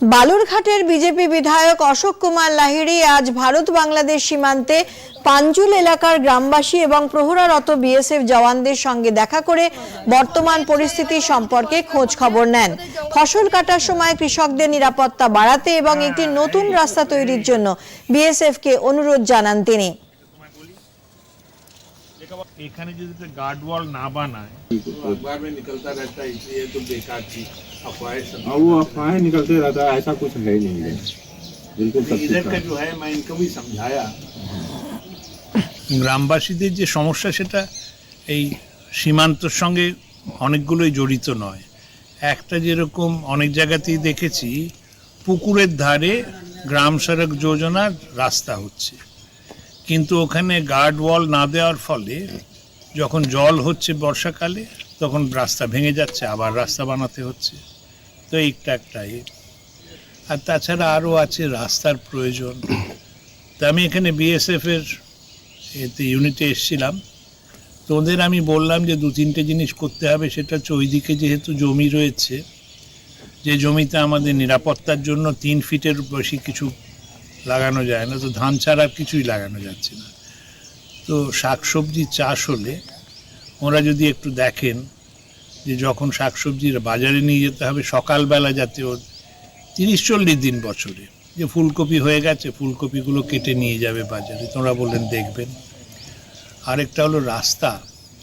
বালুরঘাটের BJP বিধায়ক অশোক কুমার লাহিড়ী আজ ভারত বাংলাদেশ সীমান্তে পাঞ্জুল এলাকার গ্রামবাসী এবং প্রহরারত বিএসএফ জওয়ানদের সঙ্গে দেখা করে বর্তমান পরিস্থিতি সম্পর্কে খোঁজ খবর নেন। ফসল কাটার সময় কৃষকদের নিরাপত্তা বাড়াতে এবং একটি নতুন রাস্তা তৈরির জন্য বিএসএফকে অনুরোধ জানান তিনি। এখানে যদি গার্ড ওয়াল না বানায় अखबार में निकलता रहता है इसलिए तो बेकार की अफवाहें सब हाँ वो अफवाहें निकलते रहता है ऐसा कुछ है ही नहीं है बिल्कुल सब इधर ठीक का है जो है मैं इनको भी समझाया গ্রামবাসীদের যে সমস্যা সেটা এই সীমান্তর সঙ্গে অনেকগুলোই জড়িত নয় একটা যেরকম অনেক জায়গাতেই দেখেছি পুকুরের ধারে গ্রাম সড়ক যোজনার রাস্তা হচ্ছে কিন্তু ওখানে গার্ড ওয়াল না দেওয়ার ফলে যখন জল হচ্ছে বর্ষাকালে, তখন রাস্তা ভেঙে যাচ্ছে, আবার রাস্তা বানাতে হচ্ছে। তো এইটা একটা। আর তাছাড়া আরও আছে রাস্তার প্রয়োজন। তা আমি এখানে বিএসএফ এর এতে ইউনিটে এসেছিলাম। তো ওদের আমি বললাম যে দু তিনটে জিনিস করতে হবে, সেটা হচ্ছে ওইদিকে যেহেতু জমি রয়েছে, যে জমিতে আমাদের নিরাপত্তার জন্য তিন ফিটের বেশি কিছু লাগানো যায় না, তো ধান ছাড়া কিছুই লাগানো যাচ্ছে না। তো শাকসবজি চাষ হলে ওরা যদি একটু দেখেন যে যখন শাকসবজির বাজারে নিয়ে যেতে হবে, সকালবেলা যাতে ওর তিরিশ চল্লিশ দিন বছরে, যে ফুলকপি হয়ে গেছে, ফুলকপিগুলো কেটে নিয়ে যাবে বাজারে। তোমরা বললেন দেখবেন। আরেকটা হলো রাস্তা।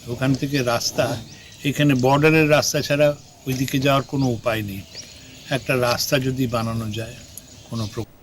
ওখান থেকে রাস্তা, এখানে বর্ডারের রাস্তা ছাড়া ওইদিকে যাওয়ার কোনো উপায় নেই। একটা রাস্তা যদি বানানো যায়, কোনো প্র-